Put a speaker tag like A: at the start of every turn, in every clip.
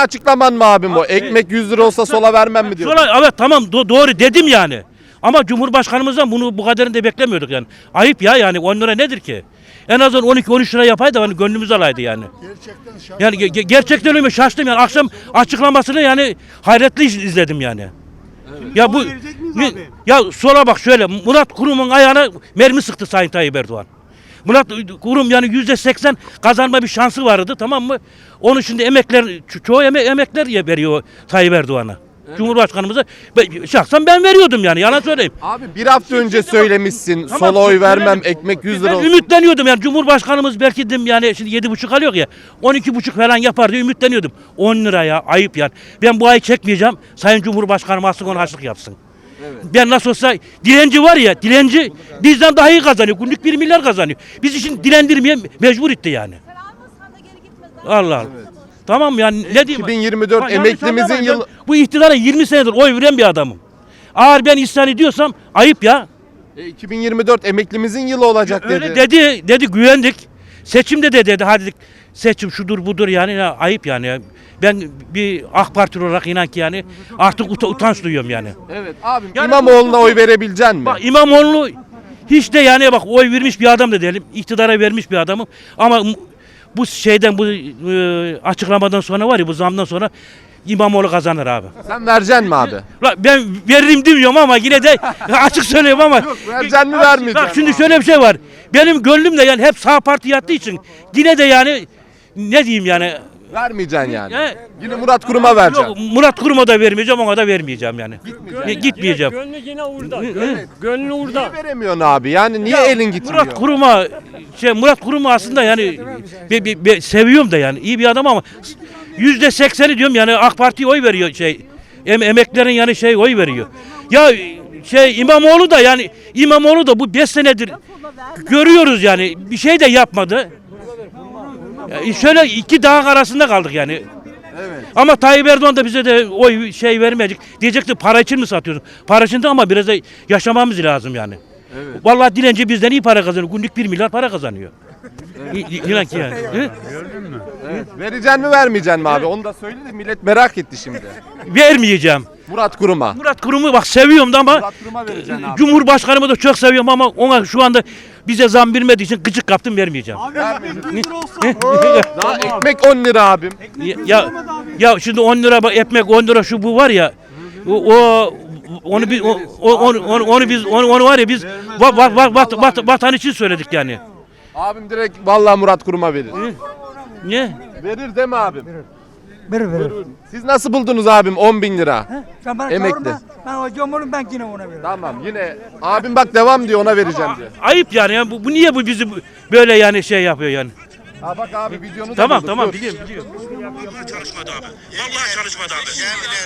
A: açıklaman mı abim o? Ekmek 100 lira olsa sola vermem mi diyor.
B: Sonra evet tamam do- doğru dedim yani. Ama Cumhurbaşkanımızdan bunu bu kadarını da beklemiyorduk yani. Ayıp ya yani 10 lira nedir ki? En azından 12-13 lira yapaydı hani gönlümüz alaydı yani. Yani ge- ge- gerçekten öyle şaştım yani akşam açıklamasını yani hayretle iz- izledim yani. Ya bu ne- ya sola bak şöyle Murat Kurum'un ayağına mermi sıktı Sayın Tayyip Erdoğan. Murat Kurum yani yüzde seksen kazanma bir şansı vardı tamam mı? Onun şimdi emekler ço- çoğu eme- emekler ye- veriyor Tayyip Erdoğan'a. Cumhurbaşkanımıza Ben- şahsen ben veriyordum yani yalan söyleyeyim.
A: Abi bir hafta önce söylemişsin
B: Tamam,
A: sola oy vermem ekmek 100
B: Ben
A: lira olsun.
B: ümitleniyordum yani Cumhurbaşkanımız belki dedim yani şimdi yedi buçuk alıyor ya 12 buçuk falan yapar diye ümitleniyordum. 10 lira ya ayıp yani. Ben bu ay çekmeyeceğim. Sayın Cumhurbaşkanım aslında onu harçlık yapsın. Ben nasıl olsa dilenci var ya dilenci bizden daha iyi kazanıyor. Günlük 1 milyar kazanıyor. Bizi şimdi dilendirmeye mecbur etti yani.
C: almasan da geri gitmez.
B: Allah Allah. Tamam yani ne diyeyim?
A: 2024
B: Ha, yanlış
A: emeklimizin
B: anlama,
A: yılı...
B: ben Bu iktidara 20 senedir oy veren bir adamım. Eğer ben isyan ediyorsam ayıp ya.
A: E, 2024 emeklimizin yılı olacak dedi.
B: Öyle dedi, dedi güvendik. Seçimde de dedi hadi seçim şudur budur yani ya, ayıp yani. Ben bir AK Parti olarak inan ki yani artık uta- utanç duyuyorum yani.
A: Evet abim
B: Yani
A: İmamoğlu'na oy verebilecek mi?
B: Bak İmamoğlu hiç de yani bak oy vermiş bir adam da değilim. iktidara vermiş bir adamım. Ama bu şeyden bu e, açıklamadan sonra var ya bu zamdan sonra İmamoğlu kazanır abi.
A: Sen vereceksin mi abi?
B: La ben veririm demiyorum ama yine de açık söyleyeyim ama.
A: vereceksin mi, vermeyeceksin
B: Bak şimdi şöyle bir şey var. Benim gönlüm de yani hep sağ parti yattığı için yine de yani ne diyeyim yani.
A: Vermeyeceksin yani.
B: He.
A: Yine Murat Kurum'a vereceksin.
B: Yok, Murat Kurum'a da vermeyeceğim ona da vermeyeceğim yani. Gitmeyeceğim. Gitmeyeceğim.
D: Gönlü yine orada. Gönlü, gönlü orada.
A: Niye veremiyorsun abi? Yani niye elin gitmiyor?
B: Murat Kurum'a şey Murat Kurum'u aslında yani be- be- be- seviyorum da yani iyi bir adam ama yüzde sekseni diyorum yani AK Parti'ye oy veriyor şey em, emeklerin yani şey oy veriyor. Ya şey İmamoğlu da yani İmamoğlu da bu 5 senedir görüyoruz yani bir şey de yapmadı. Ya şöyle iki dağ arasında kaldık yani. Ama Tayyip Erdoğan da bize de oy şey vermeyecek. Diyecekti para için mi satıyorsun? Para için de ama biraz da yaşamamız lazım yani. Vallahi dilenci bizden iyi para kazanıyor. Günlük 1 milyar para kazanıyor. İ- İnan ki yani. Hı?
A: Vereceksin mi vermeyeceksin mi abi? Onu da söyle de millet merak etti şimdi.
B: Vermeyeceğim.
A: Murat Kurum'a.
B: Murat Kurum'u bak seviyorum da ama
A: Murat Kurum'a vereceksin abi.
B: Cumhurbaşkanımı da çok seviyorum ama ona şu anda bize zam vermediği için gıcık kaptım vermeyeceğim.
A: Daha ekmek 10 lira abim.
B: ya ya şimdi 10 lira bak, ekmek 10 lira şu bu var ya o, o onu biz o, o- onu, onu, onu biz onu, onu var ya biz va, va, va, vat- vat- vatan için söyledik yani.
A: Abim direkt vallahi Murat Kurum'a verir.
B: Niye?
A: Verir mi abim?
E: Verir verir.
A: Siz nasıl buldunuz abim 10 bin lira?
E: Sen bana
A: Emekli.
E: Ben hocam oğlum ben yine ona veririm.
A: Tamam yine abim bak devam diyor ona vereceğim diyor.
B: Ayıp yani ya bu, bu niye bu bizi bu- böyle yani şey yapıyor yani?
A: Ha bak abi videonu da
B: Tamam
A: bulduk,
B: tamam
A: dur.
B: biliyorum biliyorum. Vallahi çalışmadı abi. Vallahi çalışmadı abi.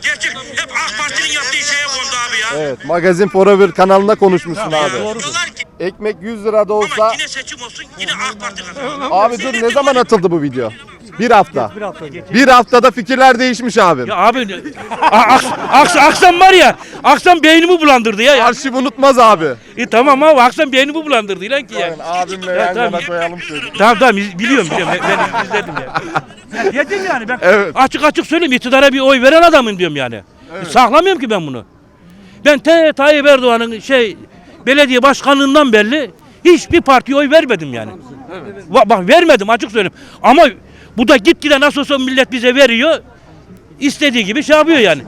B: Gerçek hep AK Parti'nin yaptığı şeye kondu abi ya.
A: Evet Magazin Forever kanalında konuşmuşsun abi.
B: Diyorlar ki
A: Ekmek 100 lirada olsa
B: ama yine seçim olsun yine AK Parti kazanır.
A: abi dur ne zaman atıldı bu video? Bir hafta. Bir haftada fikirler değişmiş abim.
B: Ya abi aks, aks, akşam var ya akşam beynimi bulandırdı ya.
A: Arşiv unutmaz abi.
B: E, tamam abi akşam beynimi bulandırdı ilan ki ya.
A: Abimle
B: Ya,
A: yan
B: tamam.
A: yana koyalım şöyle.
B: Tamam tamam iz- biliyorum biliyorum ben, ben izledim ya. Dedim yani ben
A: Evet.
B: açık açık söyleyeyim iktidara bir oy veren adamım diyorum yani. Saklamıyorum ki ben bunu. Ben te Tayyip Erdoğan'ın şey belediye başkanlığından belli hiçbir partiye oy vermedim yani. Va- Bak vermedim açık söyleyeyim. Ama bu da gitgide nasıl olsa millet bize veriyor. istediği gibi şey yapıyor yani.